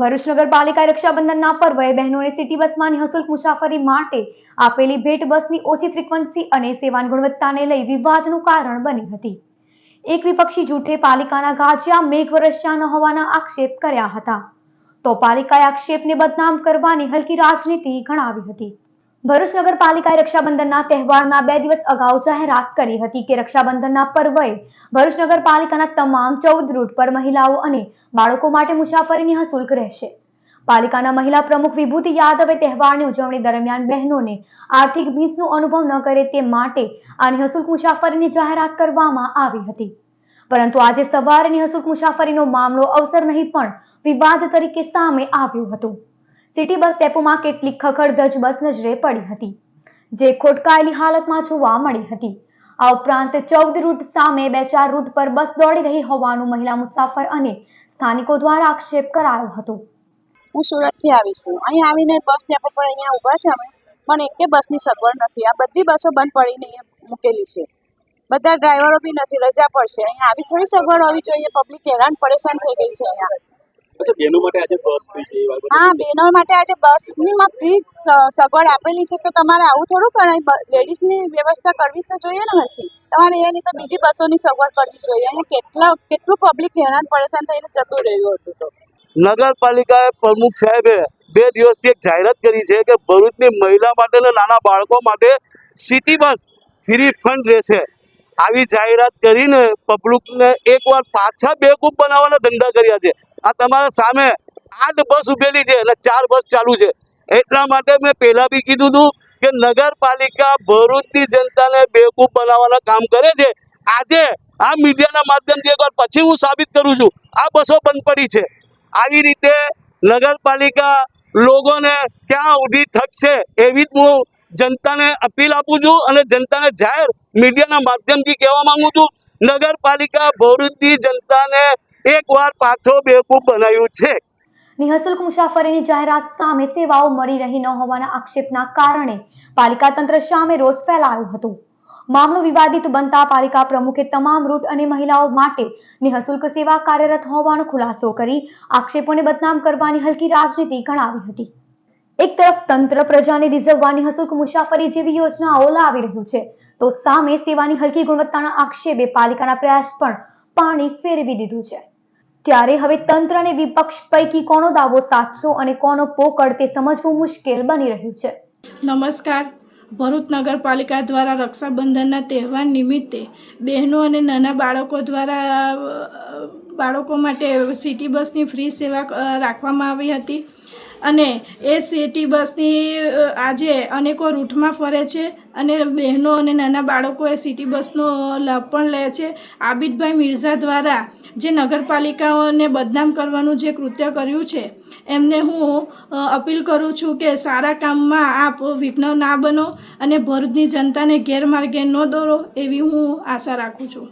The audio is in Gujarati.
ભરૂચ નગરપાલિકા રક્ષાબંધનના પર્વે બહેનોને સિટી બસમાં નિઃશુલ્ક મુસાફરી માટે આપેલી ભેટ બસની ઓછી ફ્રીક્વન્સી અને સેવાની ગુણવત્તાને લઈ વિવાદનું કારણ બની હતી. એક વિપક્ષી જૂથે પાલિકાના ગાજિયા મેઘ વરસ્યા ન હોવાના આક્ષેપ કર્યા હતા. તો પાલિકાએ આક્ષેપને બદનામ કરવાની હલકી રાજનીતિ ગણાવી હતી. ભરૂચ નગરપાલિકાએ રક્ષાબંધનના તહેવારના બે દિવસ અગાઉ જાહેરાત કરી હતી કે રક્ષાબંધનના પર્વએ ભરૂચ નગરપાલિકાના તમામ ચૌદ રૂટ પર મહિલાઓ અને બાળકો માટે મુસાફરીની નિઃશુલ્ક રહેશે. પાલિકાના મહિલા પ્રમુખ વિભૂતિ યાદવે તહેવારની ઉજવણી દરમિયાન બહેનોને આર્થિક ભીંસનો અનુભવ ન કરે તે માટે આ નિઃશુલ્ક મુસાફરીની જાહેરાત કરવામાં આવી હતી. પરંતુ આજે સવારે નિઃશુલ્ક મુસાફરીનો મામલો અવસર નહીં પણ વિવાદ તરીકે સામે આવ્યું હતું. સિટી બસ ડેપોમાં કેટલીક ખખડધજ બસ નજરે પડી હતી, જે ખોટકાયેલી હાલતમાં જોવા મળી હતી. આ ઉપરાંત ચૌદ રૂટ સામે બે ચાર રૂટ પર બસ દોડી રહી હોવાનું મહિલા મુસાફર અને સ્થાનિકો દ્વારા આક્ષેપ કરાયો હતો. હું સુરતથી આવી છું. અહીં આવીને બસ ડેપો પર અહીંયા ઊભા છે અમે. એક એકે બસની સગવડ નથી. આ બધી બસો બંધ પડીને મૂકેલી છે. બધા ડ્રાઈવરો બી નથી. રજા પડશે. અહીંયા આવી થોડી સગવડ હોવી જોઈએ. પબ્લિક હેરાન, પરેશાન થઈ ગઈ છે અહીંયા. બેનો માટે આજે બસ ફ્રી છે એ વાત બધી હા બહેનો માટે આજે બસની માં ફ્રી સગવડ આપેલી છે. તો તમારે આવું થોડું કરાય? લેડીઝની વ્યવસ્થા કરવી તો જોઈએ ને હરખી? તમારે એ નહીં તો બીજી બસોની સગવડ કરવી જોઈએ. અહીંયા કેટલા કેટલું પબ્લિક હેરાન પરેશાન થઈને જતું રહ્યું હતું તો. નગરપાલિકાએ પ્રમુખ સાહેબે બે દિવસથી એક જાહેરાત કરી છે કે ભરૂચની મહિલા માટે અને નાના બાળકો માટે સિટી બસ ફ્રી ફંડ રહેશે. આવી જાહેરાત કરીને પબ્લિકને એકવાર પાછા બેકૂફ બનાવવાના ધંધા કર્યા છે. આ તમારા સામે આઠ બસ ઉભેલી છે અને ચાર બસ ચાલુ છે. એટલા માટે મેં પહેલાં બી કીધું હતું કે નગરપાલિકા ભરૂચની જનતાને બેકૂફ બનાવવાના કામ કરે છે. આજે આ મીડિયાના માધ્યમથી એકવાર પછી હું સાબિત કરું છું. આ બસો બંધ પડી છે. આવી રીતે નગરપાલિકા લોકોને ક્યાં સુધી ઠગશે એવી જ હું જનતાને અપીલ આપું છું અને જનતાને જાહેર મીડિયાના માધ્યમથી કહેવા માંગુ છું, નગરપાલિકા ભરૂચની જનતાને એકવાર પાછો બેવકૂફ બનાવ્યું છે. નિહસુલ્ક મુસાફરીની જાહેરાત સામે સેવાઓ મળી રહી ન હોવાના આક્ષેપના કારણે પાલિકા તંત્ર સામે રોષ ફેલાયો હતો. મામલો વિવાદિત બનતા પાલિકા પ્રમુખે તમામ રૂટ અને મહિલાઓ માટે નિઃશુલ્ક સેવા કાર્યરત હોવાનો ખુલાસો કરી આક્ષેપોને બદનામ કરવાની હલકી રાજનીતિ ગણાવી હતી. એક તરફ તંત્ર પ્રજાને રીઝવવા નિઃશુલ્ક મુસાફરી જેવી યોજનાઓ લાવી રહ્યું છે, તો સામે સેવાની હલકી ગુણવત્તાના આક્ષેપે પાલિકાના પ્રયાસ પણ પાણી ફેરવી દીધું છે. ત્યારે હવે તંત્ર અને વિપક્ષ પૈકી કોનો દાવો સાચો અને કોનો પોકળ તે સમજવું મુશ્કેલ બની રહ્યું છે. નમસ્કાર. ભરૂચ નગરપાલિકા દ્વારા રક્ષાબંધનના તહેવાર નિમિત્તે બહેનો અને નાના બાળકો દ્વારા બાળકો માટે સિટી બસની ફ્રી સેવા રાખવામાં આવી હતી. અને એ સિટી બસની આજે અનેકો રૂટમાં ફરે છે અને બહેનો અને નાના બાળકો એ સિટી બસનો લાભ પણ લે છે. આબિદભાઈ મિર્ઝા દ્વારા જે નગરપાલિકાઓને બદનામ કરવાનું જે કૃત્ય કર્યું છે, એમને હું અપીલ કરું છું કે સારા કામમાં આપ વિઘ્ન ના બનો અને ભરૂચની જનતાને ગેરમાર્ગે ન દોરો એવી હું આશા રાખું છું.